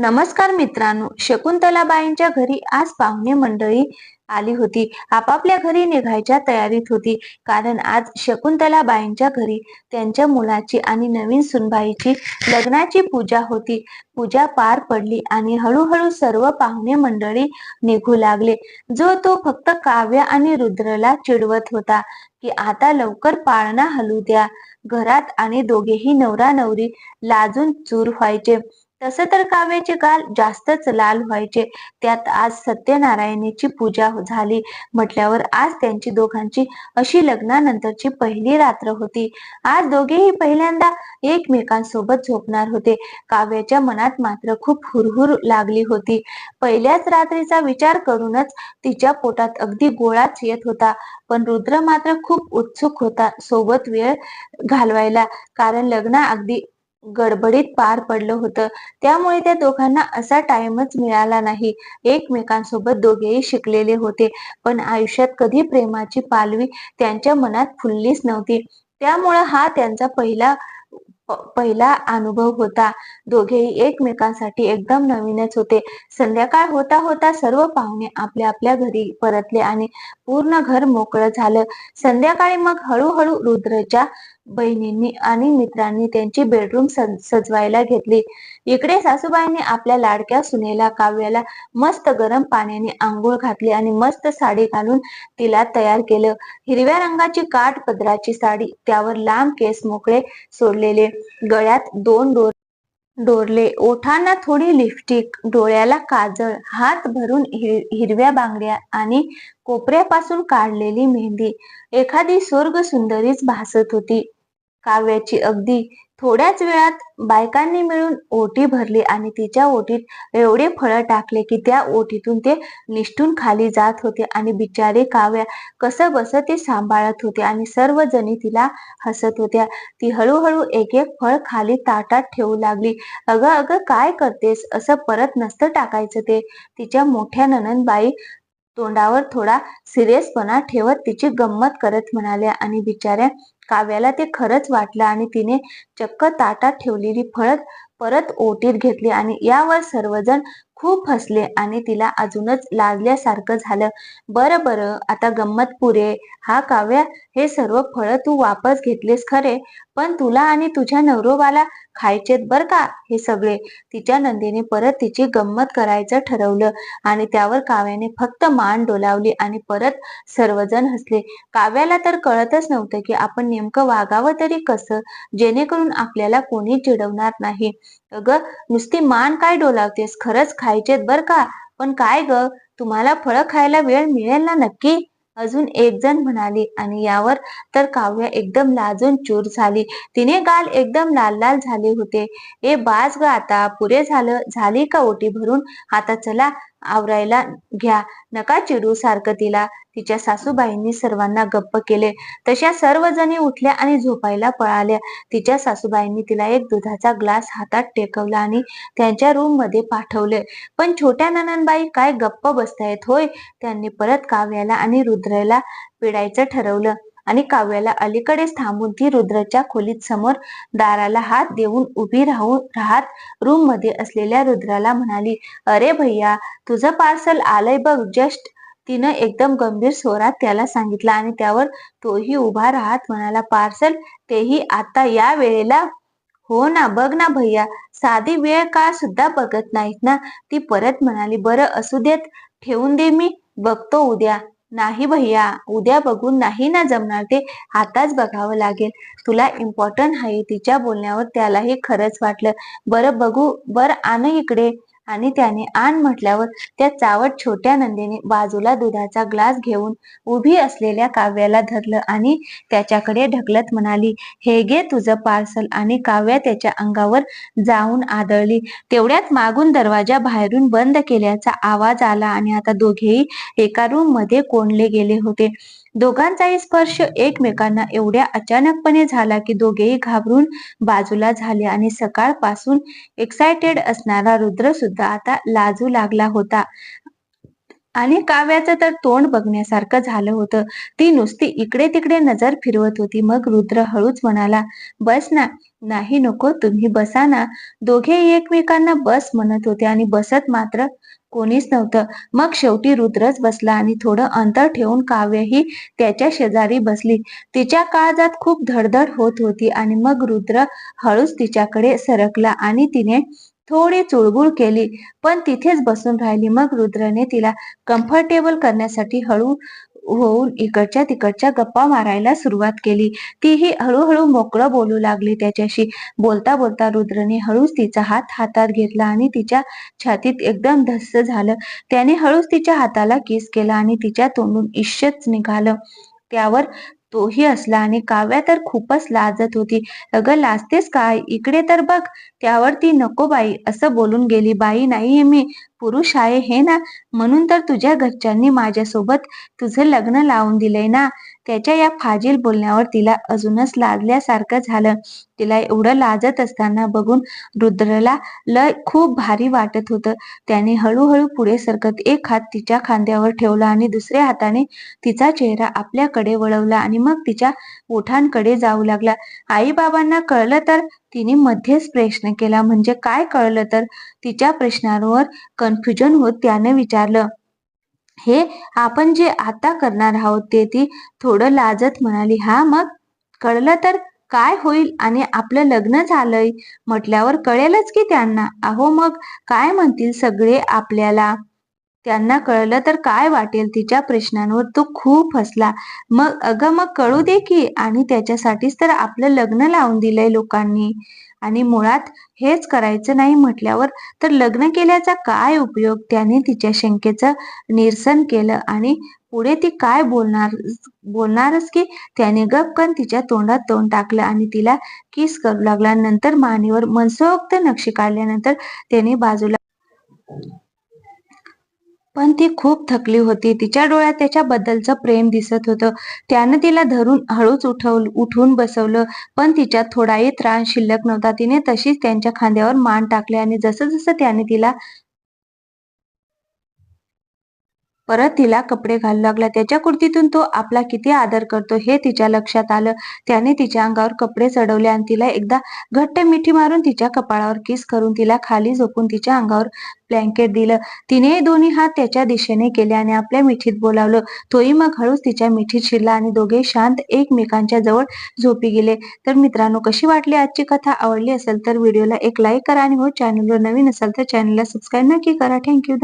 नमस्कार मित्रांनो शकुंतलाबाईंच्या घरी आज पाहुणे मंडळी आली होती. आपापल्या घरी निघायच्या तयारीत होती. कारण आज शकुंतलाबाईंच्या घरी त्यांच्या मुलाची आणि नवीन सुनबाईची लग्नाची पूजा होती. पूजा पार पडली आणि हळूहळू सर्व पाहुणे मंडळी निघू लागले. जो तो फक्त काव्य आणि रुद्रला चिडवत होता की आता लवकर पाळणा हलू द्या. घरात आणि दोघेही नवरा नवरी लाजून चूर व्हायचे. तसं तर काव्याचे गाल जास्तच लाल व्हायचे. त्यात आज सत्यनारायणीची पूजा झाली. म्हटल्यावर आज त्यांची दोघांची अशी लग्नानंतरची पहिली रात्र होती. आज दोघेही पहिल्यांदा एकमेकांसोबत झोपणार होते. काव्याच्या मनात मात्र खूप हुरहुर लागली होती. पहिल्याच रात्रीचा विचार करूनच तिच्या पोटात अगदी गोळाच येत होता. पण रुद्र मात्र खूप उत्सुक होता सोबत वेळ घालवायला. कारण लग्न अगदी गडबडीत पार पडलं होतं. त्यामुळे त्या दोघांना असा टाइमच मिळाला नाही. एकमेकांसोबत दोघेही शिकलेले होते. पण आयुष्यात कधी प्रेमाची पालवी त्यांच्या मनात फुललीच नव्हती. त्यामुळे हा त्यांचा पहिला पहिला अनुभव होता. दोघेही एकमेकांसाठी एकदम नवीनच होते. संध्याकाळ होता होता सर्व पाहुणे आपल्या आपल्या घरी परतले आणि पूर्ण घर मोकळं झालं. संध्याकाळी मग हळूहळू रुद्रच्या बहिणींनी आणि मित्रांनी त्यांची बेडरूम सजवायला घेतली. इकडे सासूबाईंनी आपल्या लाडक्या सुनेला काव्याला मस्त गरम पाण्याने आंघोळ घातली आणि मस्त साडी घालून तिला तयार केलं. हिरव्या रंगाची काठ पदराची साडी त्यावर लांब केस मोकळे सोडलेले. गळ्यात दोन डोर डोरले. ओठांना थोडी लिपस्टिक डोळ्याला काजळ हात भरून हिरव्या बांगड्या आणि कोपऱ्यापासून काढलेली मेहंदी. एखादी स्वर्ग सुंदरीच भासत होती. काव्याची अगदी थोड्याच वेळात बायकांनी मिळून ओटी भरली आणि तिच्या ओटीत एवढे फळं टाकले की त्या ओटीतून ते निष्ठून खाली जात होते आणि बिचारे काव्या कसं बस ते सांभाळत होते आणि सर्व जणी तिला हसत होत्या. ती हळूहळू एक एक फळ खाली ताटात ठेवू लागली. अगं अगं काय करतेस? असं परत नसतं टाकायचं ते तिच्या मोठ्या ननंदबाई तोंडावर थोडा सिरियसपणा ठेवत तिची गंमत करत म्हणाल्या आणि बिचाऱ्या काव्याला ते खरंच वाटलं आणि तिने चक्क ताटात ठेवलेली फळत परत ओटीत घेतली आणि यावर सर्वजण खूप हसले आणि तिला अजूनच लाजल्यासारखं झालं. बरं बरं आता गंमत पुरे. हा काव्या हे सर्व फळ तू वापस घेतलेस खरे पण तुला आणि तुझ्या नवरोबाला खायचेत बर का हे सगळे? तिच्या नंदीने परत तिची गंमत करायचं ठरवलं आणि त्यावर काव्याने फक्त मान डोलावली आणि परत सर्वजण हसले. काव्याला तर कळतच नव्हतं की आपण नेमकं वागावं तरी कसं जेणेकरून आपल्याला कोणी चिडवणार नाही. अगं नुसती मान काय डोलावतेस? खरंच खायचेत बर का? पण काय ग? तुम्हाला फळं खायला वेळ मिळेल ना नक्की? अजून एक जण म्हणाली आणि यावर तर काव्य एकदम लाजून चूर झाली. तिने गाल एकदम लाल लाल झाले होते. ए बास ग आता पुरे झालं झाली का ओटी भरून? आता चला आवरायला घ्या. नका चिडू सारखं तिला. तिच्या सासूबाईंनी सर्वांना गप्प केले. तशा सर्वजणी उठल्या आणि झोपायला पळाल्या. तिच्या सासूबाईंनी तिला एक दुधाचा ग्लास हातात टेकवला आणि त्यांच्या रूममध्ये पाठवले. पण छोट्या ननानबाई काय गप्प बसतायत होय? त्यांनी परत काव्याला आणि रुद्रेला पिडायचं ठरवलं. आणि काव्याला अलीकडेच थांबून ती रुद्रच्या खोलीत समोर दाराला हात देऊन उभी राहून राहत रूममध्ये असलेल्या रुद्राला म्हणाली अरे भैया तुझं पार्सल आलंय बघ जस्ट तिनं एकदम गंभीर स्वरात त्याला सांगितलं आणि त्यावर तोही उभा राहत म्हणाला पार्सल तेही आता या वेळेला? हो ना बघ ना भैया साधी वेळ का सुद्धा बघत नाहीत ना? ती परत म्हणाली बरं असू देत ठेवून दे मी बघतो उद्या. नाही भैया उद्या बघून नाही ना जमणार ते. आताच बघावं लागेल. तुला इम्पॉर्टंट आहे तिच्या बोलण्यावर त्यालाही खरंच वाटलं. बरं बघू बर आण इकडे. आणि त्याने आण म्हटल्यावर त्या चावट छोट्या नंदीने बाजूला दुधाचा ग्लास घेऊन उभी असलेल्या काव्याला धरलं आणि त्याच्याकडे ढकलत म्हणाली हे घे तुझं पार्सल. आणि काव्या त्याच्या अंगावर जाऊन आदळली. तेवढ्यात मागून दरवाजा बाहेरून बंद केल्याचा आवाज आला आणि आता दोघेही एका रूममध्ये कोंडले गेले होते. दोघांचाही स्पर्श एकमेकांना एवढ्या अचानकपणे झाला की दोघेही घाबरून बाजूला झाले आणि सकाळपासून एक्सायटेड असणारा रुद्र सुद्धा आता लाजू लागला होता. आणि काव्याचं तर तोंड बघण्यासारखं झालं होतं. ती नुसती इकडे तिकडे नजर फिरवत होती. मग रुद्र हळूच म्हणाला बस ना नाही नको तुम्ही बसा ना. दोघे एकमेकांना बस म्हणत होते आणि बसत मात्र कोणीच नव्हतं. मग शेवटी रुद्रच बसला आणि थोडं अंतर ठेवून काव्यही त्याच्या शेजारी बसली. तिच्या काळजात खूप धडधड होत होती आणि मग रुद्र हळूच तिच्याकडे सरकला आणि तिने थोडी चुळबुळ केली. पण तिथेच बसून राहिली. मग रुद्रने तिला कम्फर्टेबल करण्यासाठी हळू होऊन इकडच्या तिकडच्या गप्पा मारायला सुरुवात केली. तीही हळूहळू मोकळं बोलू लागली त्याच्याशी. बोलता बोलता रुद्रने हळूच तिचा हात हातात घेतला आणि तिच्या छातीत एकदम धस्स झालं. त्याने हळूच तिच्या हाताला किस केला आणि तिच्या तोंडून इश्यच निघालं. त्यावर तोही असला आणि काव्या तर खूपच लाजत होती. अगं लाजतेस काय? इकडे तर बघ. त्यावर ती नको बाई असं बोलून गेली. बाई नाहीये मी पुरुष आहे हे ना? म्हणून तर तुझ्या घरच्यांनी माझ्यासोबत तुझं लग्न लावून दिलंय ना? त्याच्या या फाजील बोलण्यावर तिला अजूनच लाजल्यासारखं झालं. तिला एवढं लाजत असताना बघून रुद्रला लय खूप भारी वाटत होतं. त्याने हळूहळू पुढे सरकत एक हात तिच्या खांद्यावर ठेवला आणि दुसऱ्या हाताने तिचा चेहरा आपल्याकडे वळवला आणि मग तिच्या ओठांकडे जाऊ लागला. आई बाबांना कळलं तर तिने मध्येच प्रश्न केला. म्हणजे काय कळलं? तर तिच्या प्रश्नांवर कन्फ्युजन होत त्याने विचारलं. हे आपण जे आता करणार आहोत ते ती थोडं लाजत म्हणाली. हा मग? कळलं तर काय होईल? आणि आपलं लग्न झालंय. म्हटल्यावर कळेलच की त्यांना. अहो मग काय म्हणतील सगळे आपल्याला? त्यांना कळलं तर काय वाटेल तिच्या प्रश्नांवर तो खूप हसला. मग अगं मग कळू दे की आणि त्याच्यासाठीच तर आपलं लग्न लावून दिलंय लोकांनी. आणि मुळात हेच करायचं नाही म्हटल्यावर तर लग्न केल्याचा काय उपयोग? त्याने तिच्या शंकेचं निरसन केलं आणि पुढे ती काय बोलणार बोलणारच की? त्याने गपकन तिच्या तोंडात तोंड टाकलं आणि तिला किस करू लागला. नंतर मानेवर मनसोक्त नक्षी काढल्यानंतर त्याने बाजूला पण ती खूप थकली होती. तिच्या डोळ्यात त्याच्याबद्दलचं प्रेम दिसत होतं. त्यानं तिला धरून हळूच उठवल उठून बसवलं पण तिच्यात थोडाही त्रास शिल्लक नव्हता. तिने तशीच त्यांच्या खांद्यावर मान टाकले आणि जसं जसं त्याने तिला परत तिला कपडे घालू लागला. त्याच्या कुर्तीतून तो आपला किती आदर करतो हे तिच्या लक्षात आलं. त्याने तिच्या अंगावर कपडे चढवले आणि तिला एकदा घट्ट मिठी मारून तिच्या कपाळावर किस करून तिला खाली झोपून तिच्या अंगावर ब्लँकेट दिलं. तिने दोन्ही हात त्याच्या दिशेने केले आणि आपल्या मिठीत बोलावलं. तोही मग हळूच तिच्या मिठीत शिरला आणि दोघे शांत एकमेकांच्या जवळ झोपी गेले. तर मित्रांनो कशी वाटली आजची कथा? आवडली असेल तर व्हिडिओला एक लाईक करा आणि हो चॅनलवर नवीन असाल तर चॅनलला सबस्क्राईब नक्की करा. थँक्यू